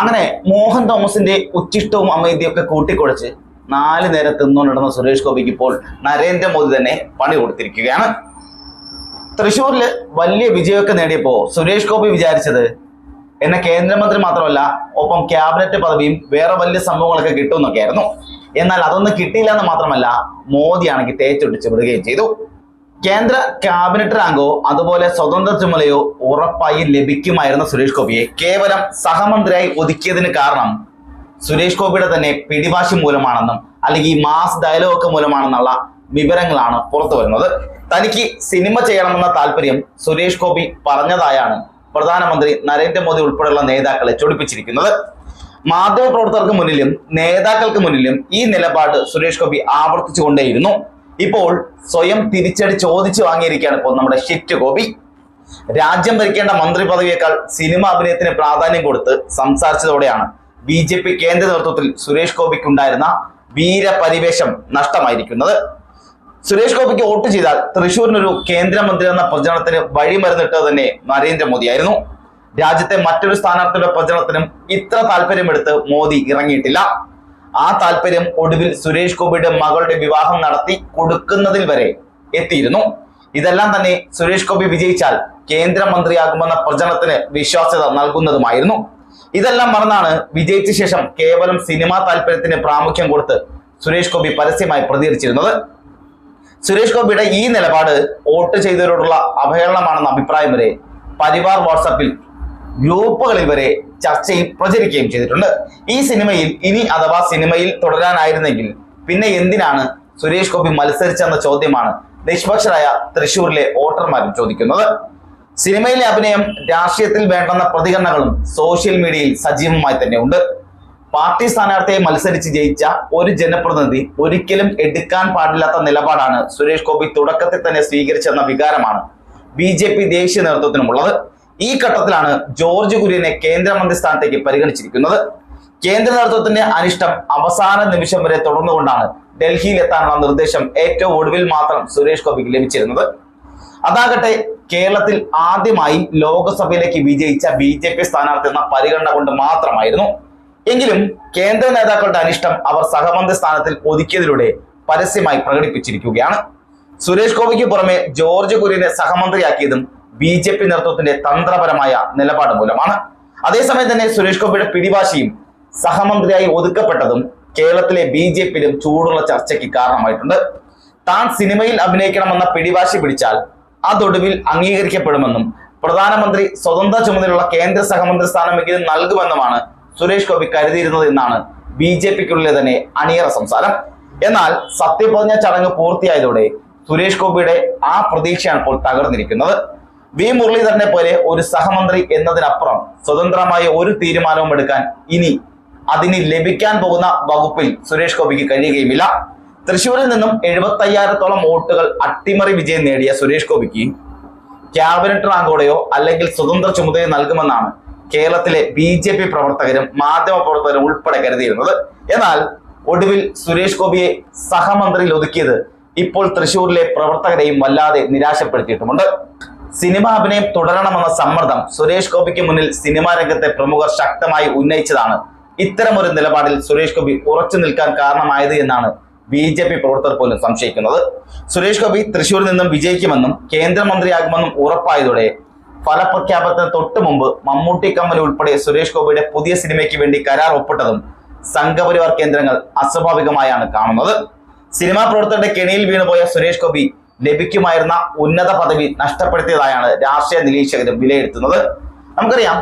അങ്ങനെ മോഹൻ തോമസിന്റെ ഉച്ചിഷ്ടവും അമൈദ്യവും ഒക്കെ കൂട്ടിക്കുഴച്ച് നാല് നേരം തിന്നുകൊണ്ടിരുന്ന സുരേഷ് ഗോപിക്ക് ഇപ്പോൾ നരേന്ദ്രമോദി തന്നെ പണി കൊടുത്തിരിക്കുകയാണ്. തൃശ്ശൂരിൽ വലിയ വിജയമൊക്കെ നേടിയപ്പോൾ സുരേഷ് ഗോപി വിചാരിച്ചത് എന്നെ കേന്ദ്രമന്ത്രി മാത്രമല്ല ഒപ്പം ക്യാബിനറ്റ് പദവിയും വേറെ വലിയ സംഭവങ്ങളൊക്കെ കിട്ടുമെന്നൊക്കെയായിരുന്നു. എന്നാൽ അതൊന്നും കിട്ടിയില്ല എന്ന് മാത്രമല്ല മോദിയാണെങ്കിൽ തേച്ചൊട്ടിച്ച് വിടുകയും ചെയ്തു. കേന്ദ്ര ക്യാബിനറ്റ് റാങ്കോ അതുപോലെ സ്വതന്ത്ര ചുമതലയോ ഉറപ്പായി ലഭിക്കുമായിരുന്ന സുരേഷ് ഗോപിയെ. കേവലം സഹമന്ത്രിയായി ഒതുക്കിയതിന് കാരണം സുരേഷ് ഗോപിയുടെ തന്നെ പിടിവാശി മൂലമാണെന്നും അല്ലെങ്കിൽ മാസ് ഡയലോഗ് ഒക്കെ മൂലമാണെന്നുള്ള വിവരങ്ങളാണ് പുറത്തു വരുന്നത്. തനിക്ക് സിനിമ ചെയ്യണമെന്ന താല്പര്യം സുരേഷ് ഗോപി പറഞ്ഞതായാണ് പ്രധാനമന്ത്രി നരേന്ദ്രമോദി ഉൾപ്പെടെയുള്ള നേതാക്കളെ ചൊടിപ്പിച്ചിരിക്കുന്നത്. മാധ്യമപ്രവർത്തകർക്ക് മുന്നിലും നേതാക്കൾക്ക് മുന്നിലും ഈ നിലപാട് സുരേഷ് ഗോപി ആവർത്തിച്ചുകൊണ്ടേയിരുന്നു. ഇപ്പോൾ സ്വയം തിരിച്ചടി ചോദിച്ചു വാങ്ങിയിരിക്കുകയാണ് ഇപ്പോൾ നമ്മുടെ ഷിറ്റ് ഗോപി. രാജ്യം ഭരിക്കേണ്ട മന്ത്രി പദവിയേക്കാൾ സിനിമ അഭിനയത്തിന് പ്രാധാന്യം കൊടുത്ത് സംസാരിച്ചതോടെയാണ് ബി ജെ പി കേന്ദ്ര നേതൃത്വത്തിൽ സുരേഷ് ഗോപിക്കുണ്ടായിരുന്ന വീരപരിവേഷം നഷ്ടമായിരിക്കുന്നത്. സുരേഷ് ഗോപിക്ക് വോട്ട് ചെയ്താൽ തൃശൂരിനൊരു കേന്ദ്രമന്ത്രി എന്ന പ്രചരണത്തിന് വഴിമരുന്നിട്ടത് തന്നെ നരേന്ദ്രമോദിയായിരുന്നു. രാജ്യത്തെ മറ്റൊരു സ്ഥാനാർത്ഥിയുടെ പ്രചരണത്തിനും ഇത്ര താല്പര്യമെടുത്ത് മോദി ഇറങ്ങിയിട്ടില്ല. ആ താല്പര്യം ഒടുവിൽ സുരേഷ് ഗോപിയുടെ മകളുടെ വിവാഹം നടത്തി കൊടുക്കുന്നതിൽ വരെ എത്തിയിരുന്നു. ഇതെല്ലാം തന്നെ സുരേഷ് ഗോപി വിജയിച്ചാൽ കേന്ദ്രമന്ത്രിയാകുമെന്ന പ്രചരണത്തിന് വിശ്വാസ്യത നൽകുന്നതുമായിരുന്നു. ഇതെല്ലാം മറന്നാണ് വിജയിച്ച ശേഷം കേവലം സിനിമാ താല്പര്യത്തിന് പ്രാമുഖ്യം കൊടുത്ത് സുരേഷ് ഗോപി പരസ്യമായി പ്രതികരിച്ചിരുന്നത്. സുരേഷ് ഗോപിയുടെ ഈ നിലപാട് വോട്ട് ചെയ്തവരോടുള്ള അവഹേളനമാണെന്ന അഭിപ്രായം വരെ പരിവാർ വാട്സാപ്പിൽ ഗ്രൂപ്പുകളിൽ വരെ ചർച്ചയും പ്രചരിക്കുകയും ചെയ്തിട്ടുണ്ട്. ഈ സിനിമയിൽ ഇനി അഥവാ സിനിമയിൽ തുടരാനായിരുന്നെങ്കിൽ പിന്നെ എന്തിനാണ് സുരേഷ് ഗോപി മത്സരിച്ചെന്ന ചോദ്യമാണ് നിഷ്പക്ഷരായ തൃശൂരിലെ വോട്ടർമാരും ചോദിക്കുന്നത്. സിനിമയിലെ അഭിനയം രാഷ്ട്രീയത്തിൽ വേണ്ടെന്ന പ്രതികരണങ്ങളും സോഷ്യൽ മീഡിയയിൽ സജീവമായി തന്നെ ഉണ്ട് പാർട്ടി സ്ഥാനാർത്ഥിയെ മത്സരിച്ച് ജയിച്ച ഒരു ജനപ്രതിനിധി ഒരിക്കലും എടുക്കാൻ പാടില്ലാത്ത നിലപാടാണ് സുരേഷ് ഗോപി തുടക്കത്തിൽ തന്നെ സ്വീകരിച്ചെന്ന വികാരമാണ് ബി ജെ പി ദേശീയ നേതൃത്വത്തിനുമുള്ളത്. ഈ ഘട്ടത്തിലാണ് ജോർജ് കുര്യനെ കേന്ദ്രമന്ത്രി സ്ഥാനത്തേക്ക് പരിഗണിച്ചിരിക്കുന്നത്. കേന്ദ്ര നേതൃത്വത്തിന്റെ അനിഷ്ടം അവസാന നിമിഷം വരെ തുടർന്നുകൊണ്ടാണ് ഡൽഹിയിൽ എത്താനുള്ള നിർദ്ദേശം ഏറ്റവും ഒടുവിൽ മാത്രം സുരേഷ് ഗോപിക്ക് ലഭിച്ചിരുന്നത്. അതാകട്ടെ കേരളത്തിൽ ആദ്യമായി ലോക്സഭയിലേക്ക് വിജയിച്ച ബി ജെ പി സ്ഥാനാർത്ഥി എന്ന പരിഗണന കൊണ്ട് മാത്രമായിരുന്നു. എങ്കിലും കേന്ദ്ര നേതാക്കളുടെ അനിഷ്ടം അവർ സഹമന്ത്രി സ്ഥാനത്തിൽ ഒതുക്കിയതിലൂടെ പരസ്യമായി പ്രകടിപ്പിച്ചിരിക്കുകയാണ്. സുരേഷ് ഗോപിക്ക് പുറമെ ജോർജ് കുര്യനെ സഹമന്ത്രിയാക്കിയതും ബി ജെ പി നേതൃത്വത്തിന്റെ തന്ത്രപരമായ നിലപാട് മൂലമാണ്. അതേസമയം തന്നെ സുരേഷ് ഗോപിയുടെ പിടിവാശിയും സഹമന്ത്രിയായി ഒതുക്കപ്പെട്ടതും കേരളത്തിലെ ബി ജെ പിയിലും ചൂടുള്ള ചർച്ചയ്ക്ക് കാരണമായിട്ടുണ്ട്. താൻ സിനിമയിൽ അഭിനയിക്കണമെന്ന പിടിവാശി പിടിച്ചാൽ അതൊടുവിൽ അംഗീകരിക്കപ്പെടുമെന്നും പ്രധാനമന്ത്രി സ്വതന്ത്ര ചുമതലയുള്ള കേന്ദ്ര സഹമന്ത്രി സ്ഥാനമെങ്കിലും നൽകുമെന്നുമാണ് സുരേഷ് ഗോപി കരുതിയിരുന്നത് എന്നാണ് ബി ജെ പിക്കുള്ളിലെ തന്നെ അണിയറ സംസാരം. എന്നാൽ സത്യപ്രതിജ്ഞ ചടങ്ങ് പൂർത്തിയായതോടെ സുരേഷ് ഗോപിയുടെ ആ പ്രതീക്ഷയാണ് ഇപ്പോൾ തകർന്നിരിക്കുന്നത്. വി മുരളീധരനെ പോലെ ഒരു സഹമന്ത്രി എന്നതിനപ്പുറം സ്വതന്ത്രമായ ഒരു തീരുമാനവും എടുക്കാൻ ഇനി അതിന് ലഭിക്കാൻ പോകുന്ന വകുപ്പിൽ സുരേഷ് ഗോപിക്ക് കഴിയുകയുമില്ല. തൃശൂരിൽ നിന്നും എഴുപത്തി അയ്യായിരത്തോളം വോട്ടുകൾ അട്ടിമറി വിജയം നേടിയ സുരേഷ് ഗോപിക്ക് ക്യാബിനറ്റ് റാങ്കോടെയോ അല്ലെങ്കിൽ സ്വതന്ത്ര ചുമതലയോ നൽകുമെന്നാണ് കേരളത്തിലെ ബി ജെ പി പ്രവർത്തകരും മാധ്യമ പ്രവർത്തകരും ഉൾപ്പെടെ കരുതിയിരുന്നത്. എന്നാൽ ഒടുവിൽ സുരേഷ് ഗോപിയെ സഹമന്ത്രിയിൽ ഒതുക്കിയത് ഇപ്പോൾ തൃശൂരിലെ പ്രവർത്തകരെയും വല്ലാതെ നിരാശപ്പെടുത്തിയിട്ടുമുണ്ട്. സിനിമ അഭിനയം തുടരണമെന്ന സമ്മർദ്ദം സുരേഷ് ഗോപിക്ക് മുന്നിൽ സിനിമാ രംഗത്തെ പ്രമുഖർ ശക്തമായി ഉന്നയിച്ചതാണ്. ഇത്തരമൊരു നിലപാടിൽ സുരേഷ് ഗോപി ഉറച്ചു നിൽക്കാൻ കാരണമായത് എന്നാണ് ബി ജെ പി പ്രവർത്തകർ പോലും സംശയിക്കുന്നത്. സുരേഷ് ഗോപി തൃശൂരിൽ നിന്നും വിജയിക്കുമെന്നും കേന്ദ്രമന്ത്രിയാകുമെന്നും ഉറപ്പായതോടെ ഫലപ്രഖ്യാപനത്തിന് തൊട്ടു മുമ്പ് മമ്മൂട്ടി കമ്പനി ഉൾപ്പെടെ സുരേഷ് ഗോപിയുടെ പുതിയ സിനിമയ്ക്ക് വേണ്ടി കരാർ ഒപ്പിട്ടതും സംഘപരിവാർ കേന്ദ്രങ്ങൾ അസ്വാഭാവികമായാണ് കാണുന്നത്. സിനിമാ പ്രവർത്തകരുടെ കെണിയിൽ വീണുപോയ സുരേഷ് ഗോപി ലഭിക്കുമായിരുന്ന ഉന്നത പദവി നഷ്ടപ്പെടുത്തിയതായാണ് രാഷ്ട്രീയ നിരീക്ഷകരും വിലയിരുത്തുന്നത്. നമുക്കറിയാം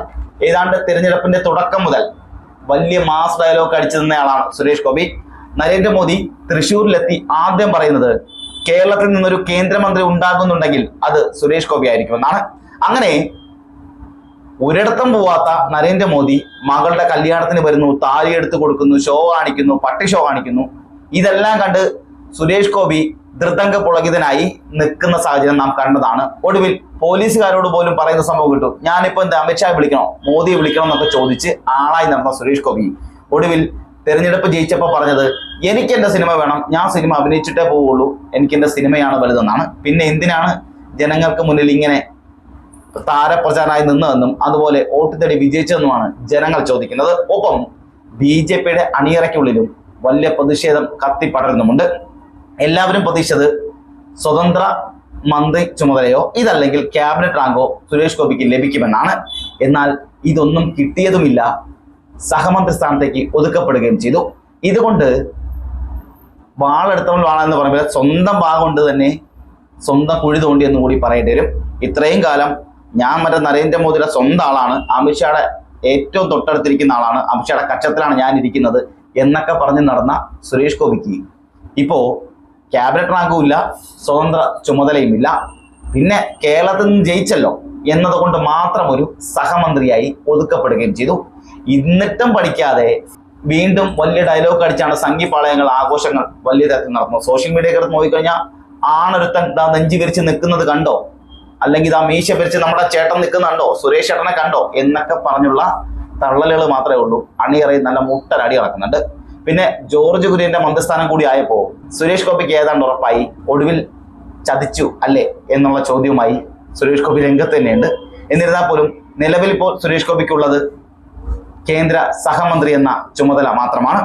ഏതാണ്ട് തിരഞ്ഞെടുപ്പിന്റെ തുടക്കം മുതൽ വലിയ മാസ് ഡയലോഗ് അടിച്ചു നിന്നയാളാണ് സുരേഷ് ഗോപി. നരേന്ദ്രമോദി തൃശ്ശൂരിലെത്തി ആദ്യം പറയുന്നത് കേരളത്തിൽ നിന്നൊരു കേന്ദ്രമന്ത്രി ഉണ്ടാകുന്നുണ്ടെങ്കിൽ അത് സുരേഷ് ഗോപി ആയിരിക്കുമെന്നാണ്. അങ്ങനെ ഒരിടത്തും പോവാത്ത നരേന്ദ്രമോദി മകളുടെ കല്യാണത്തിന് വരുന്നു താലി എടുത്ത് കൊടുക്കുന്നു ഷോ കാണിക്കുന്നു പട്ടി ഷോ കാണിക്കുന്നു. ഇതെല്ലാം കണ്ട് സുരേഷ് ഗോപി ദൃതംഗ പുളകിതനായി നിൽക്കുന്ന സാഹചര്യം നാം കണ്ടതാണ്. ഒടുവിൽ പോലീസുകാരോട് പോലും പറയുന്ന സംഭവം കിട്ടും. ഞാനിപ്പോ എന്താ അമിത്ഷാ വിളിക്കണോ? മോദിയെ വിളിക്കണോ എന്നൊക്കെ ചോദിച്ച് ആളായി നടന്ന സുരേഷ് ഗോപി. ഒടുവിൽ തെരഞ്ഞെടുപ്പ് ജയിച്ചപ്പോൾ പറഞ്ഞത് എനിക്ക് എന്റെ സിനിമ വേണം. ഞാൻ സിനിമ അഭിനയിച്ചിട്ടേ പോവുള്ളൂ. എനിക്ക് എന്റെ സിനിമയാണ് വലുതെന്നാണ്. പിന്നെ എന്തിനാണ് ജനങ്ങൾക്ക് മുന്നിൽ ഇങ്ങനെ താരപ്രചാരനായി നിന്നതെന്നും അതുപോലെ വോട്ട് തേടി വിജയിച്ചതെന്നുമാണ് ജനങ്ങൾ ചോദിക്കുന്നത്. ഒപ്പം ബി ജെ പിയുടെ അണിയറയ്ക്കുള്ളിലും വലിയ പ്രതിഷേധം കത്തിപ്പടരുന്നുമുണ്ട് എല്ലാവരും പ്രതീക്ഷിച്ചത് സ്വതന്ത്ര മന്ത്രി ചുമതലയോ ഇതല്ലെങ്കിൽ ക്യാബിനറ്റ് റാങ്കോ സുരേഷ് ഗോപിക്ക് ലഭിക്കുമെന്നാണ്. എന്നാൽ ഇതൊന്നും കിട്ടിയതുമില്ല. സഹമന്ത്രി സ്ഥാനത്തേക്ക് ഒതുക്കപ്പെടുകയും ചെയ്തു. ഇതുകൊണ്ട് വാളെടുത്തവൻ വാളെന്ന് പറയുമ്പോൾ സ്വന്തം ഭാഗം കൊണ്ട് തന്നെ സ്വന്തം കുഴി തോണ്ടി എന്ന് കൂടി പറയേണ്ടി വരും. ഇത്രയും കാലം ഞാൻ മറ്റേ നരേന്ദ്രമോദിയുടെ സ്വന്തം ആളാണ്. അമിത്ഷായുടെ ഏറ്റവും തൊട്ടടുത്തിരിക്കുന്ന ആളാണ്. അമിത്ഷായുടെ കക്ഷത്തിലാണ് ഞാൻ ഇരിക്കുന്നത് എന്നൊക്കെ പറഞ്ഞ് നടന്ന സുരേഷ് ഗോപിക്ക് ഇപ്പോ ക്യാബിനറ്റ് റാങ്കും ഇല്ല സ്വതന്ത്ര ചുമതലയും ഇല്ല. പിന്നെ കേരളത്തിൽ നിന്ന് ജയിച്ചല്ലോ എന്നതുകൊണ്ട് മാത്രം ഒരു സഹമന്ത്രിയായി ഒതുക്കപ്പെടുകയും ചെയ്തു. എന്നിട്ടും പഠിക്കാതെ വീണ്ടും വലിയ ഡയലോഗ് അടിച്ചാണ് സംഘിപ്പാളയങ്ങൾ ആഘോഷങ്ങൾ വലിയ തരത്തിൽ നടന്നു സോഷ്യൽ മീഡിയ എടുത്ത് നോക്കിക്കഴിഞ്ഞാൽ ആണൊരുത്തൻ ദാ നെഞ്ചി വിരിച്ച് നിൽക്കുന്നത് കണ്ടോ? അല്ലെങ്കിൽ ഇതാ മീശ വിരിച്ച് നമ്മുടെ ചേട്ടൻ നിൽക്കുന്നുണ്ടോ? സുരേഷ് ചേട്ടനെ കണ്ടോ? എന്നൊക്കെ പറഞ്ഞുള്ള തള്ളലുകൾ മാത്രമേ ഉള്ളൂ. അണിയറയിൽ നല്ല മുട്ടനടി നടക്കുന്നുണ്ട്. പിന്നെ ജോർജ് കുര്യന്റെ മന്ത്രിസ്ഥാനം കൂടി ആയപ്പോൾ സുരേഷ് ഗോപിക്ക് ഏതാണ്ട് ഉറപ്പായി ഒടുവിൽ ചതിച്ചു അല്ലേ എന്നുള്ള ചോദ്യവുമായി സുരേഷ് ഗോപി രംഗത്ത് തന്നെയുണ്ട്. എന്നിരുന്നാൽ പോലും നിലവിൽ ഇപ്പോൾ സുരേഷ് ഗോപിക്കുള്ളത് കേന്ദ്ര സഹമന്ത്രി എന്ന ചുമതല മാത്രമാണ്.